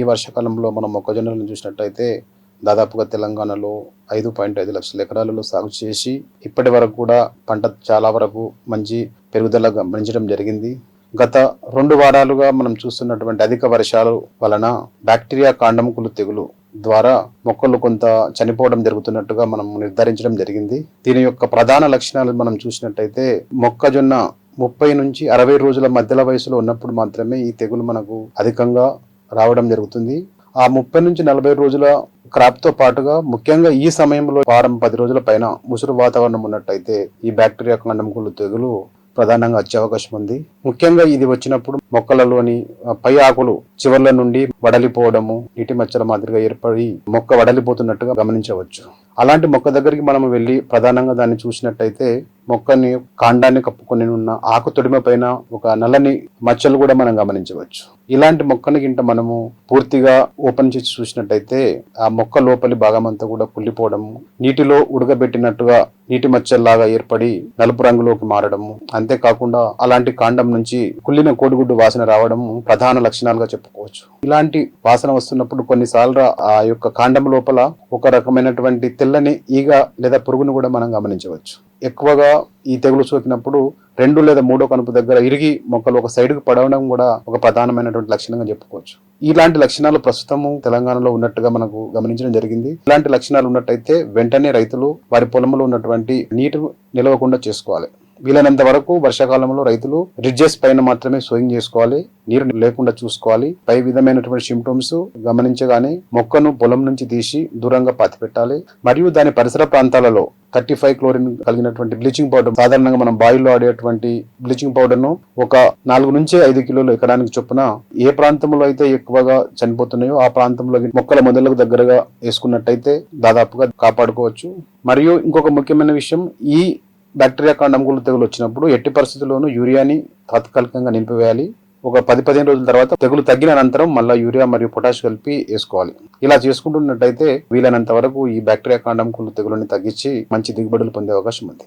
ఈ వర్షాకాలంలో మనం మొక్కజొన్నలను చూసినట్టయితే దాదాపుగా తెలంగాణలో ఐదు పాయింట్ ఐదు లక్షల ఎకరాలలో సాగు చేసి ఇప్పటి వరకు కూడా పంట చాలా వరకు మంచి పెరుగుదల గమనించడం జరిగింది. గత రెండు వారాలుగా మనం చూస్తున్నటువంటి అధిక వర్షాలు వలన బ్యాక్టీరియా కాండముకులు తెగులు ద్వారా మొక్కలు కొంత చనిపోవడం జరుగుతున్నట్టుగా మనం నిర్ధారించడం జరిగింది. దీని యొక్క ప్రధాన లక్షణాలు మనం చూసినట్టయితే మొక్కజొన్న ముప్పై నుంచి అరవై రోజుల మధ్యల వయసులో ఉన్నప్పుడు మాత్రమే ఈ తెగులు మనకు అధికంగా రావడం జరుగుతుంది. ఆ ముప్పై నుంచి నలభై రోజుల క్రాప్తో పాటుగా ముఖ్యంగా ఈ సమయంలో వారం పది రోజుల పైన ముసురు వాతావరణం ఉన్నట్టయితే ఈ బ్యాక్టీరియా కండంకులు తెగులు ప్రధానంగా వచ్చే అవకాశం ఉంది. ముఖ్యంగా ఇది వచ్చినప్పుడు మొక్కలలోని పై ఆకులు చివర్ల నుండి వడలిపోవడము నీటి మచ్చల మాదిరిగా ఏర్పడి మొక్క వడలిపోతున్నట్టుగా గమనించవచ్చు. అలాంటి మొక్క దగ్గరికి మనం వెళ్ళి ప్రధానంగా దాన్ని చూసినట్టయితే మొక్కని కాండాన్ని కప్పుకొని ఉన్న ఆకు తొడిమ పైన ఒక నల్లని మచ్చలు కూడా మనం గమనించవచ్చు. ఇలాంటి మొక్కని గింట మనము పూర్తిగా ఓపెన్ చేసి చూసినట్టయితే ఆ మొక్క లోపలి భాగం అంతా కూడా కుళ్ళిపోవడము నీటిలో ఉడకబెట్టినట్టుగా నీటి మచ్చల్లాగా ఏర్పడి నలుపు రంగులోకి మారడము అంతేకాకుండా అలాంటి కాండం నుంచి కుళ్ళిన కోడిగుడ్డు వాసన రావడం ప్రధాన లక్షణాలుగా చెప్పుకోవచ్చు. ఇలాంటి వాసన వస్తున్నప్పుడు కొన్నిసార్లు ఆ యొక్క కాండం లోపల ఒక రకమైనటువంటి తెల్లని ఈగ లేదా పురుగును కూడా మనం గమనించవచ్చు. ఎక్కువగా ఈ తెగులు సోకినప్పుడు రెండు లేదా మూడో కనుపు దగ్గర ఇరిగి మొక్కలు ఒక సైడ్కు పడవడం కూడా ఒక ప్రధానమైనటువంటి లక్షణంగా చెప్పుకోవచ్చు. ఇలాంటి లక్షణాలు ప్రస్తుతము తెలంగాణలో ఉన్నట్టుగా మనకు గమనించడం జరిగింది. ఇలాంటి లక్షణాలు ఉన్నట్టయితే వెంటనే రైతులు వారి పొలంలో ఉన్నటువంటి నీటి నిలవకుండా చేసుకోవాలి. వీలైనంత వరకు వర్షాకాలంలో రైతులు రిడ్జెస్ పైన మాత్రమే సోయింగ్ చేసుకోవాలి. నీరు లేకుండా చూసుకోవాలి. పై విధమైనటువంటి సిమ్టమ్స్ గమనించగానే మొక్కను పొలం నుంచి తీసి దూరంగా పాతి పెట్టాలి. మరియు దాని పరిసర ప్రాంతాలలో థర్టీ ఫైవ్ క్లోరిన్ కలిగినటువంటి బ్లీచింగ్ పౌడర్ సాధారణంగా మనం బాయిల్లో ఆడేటువంటి బ్లీచింగ్ పౌడర్ను ఒక నాలుగు నుంచి ఐదు కిలోలు ఎకరానికి చొప్పున ఏ ప్రాంతంలో అయితే ఎక్కువగా చనిపోతున్నాయో ఆ ప్రాంతంలో మొక్కల మొదలకు దగ్గరగా వేసుకున్నట్టయితే దాదాపుగా కాపాడుకోవచ్చు. మరియు ఇంకొక ముఖ్యమైన విషయం ఈ బ్యాక్టీరియా కాండంగులు తెగులు వచ్చినప్పుడు ఎట్టి పరిస్థితుల్లోనూ యూరియాని తాత్కాలికంగా నింపివేయాలి. ఒక పది పదిహేను రోజుల తర్వాత తెగులు తగ్గిన అనంతరం మళ్ళీ యూరియా మరియు పొటాష్ కలిపి వేసుకోవాలి. ఇలా చేసుకుంటున్నట్టయితే వీలైనంత వరకు ఈ బ్యాక్టీరియా కాండంకులు తెగులుని తగ్గించి మంచి దిగుబడులు పొందే అవకాశం ఉంది.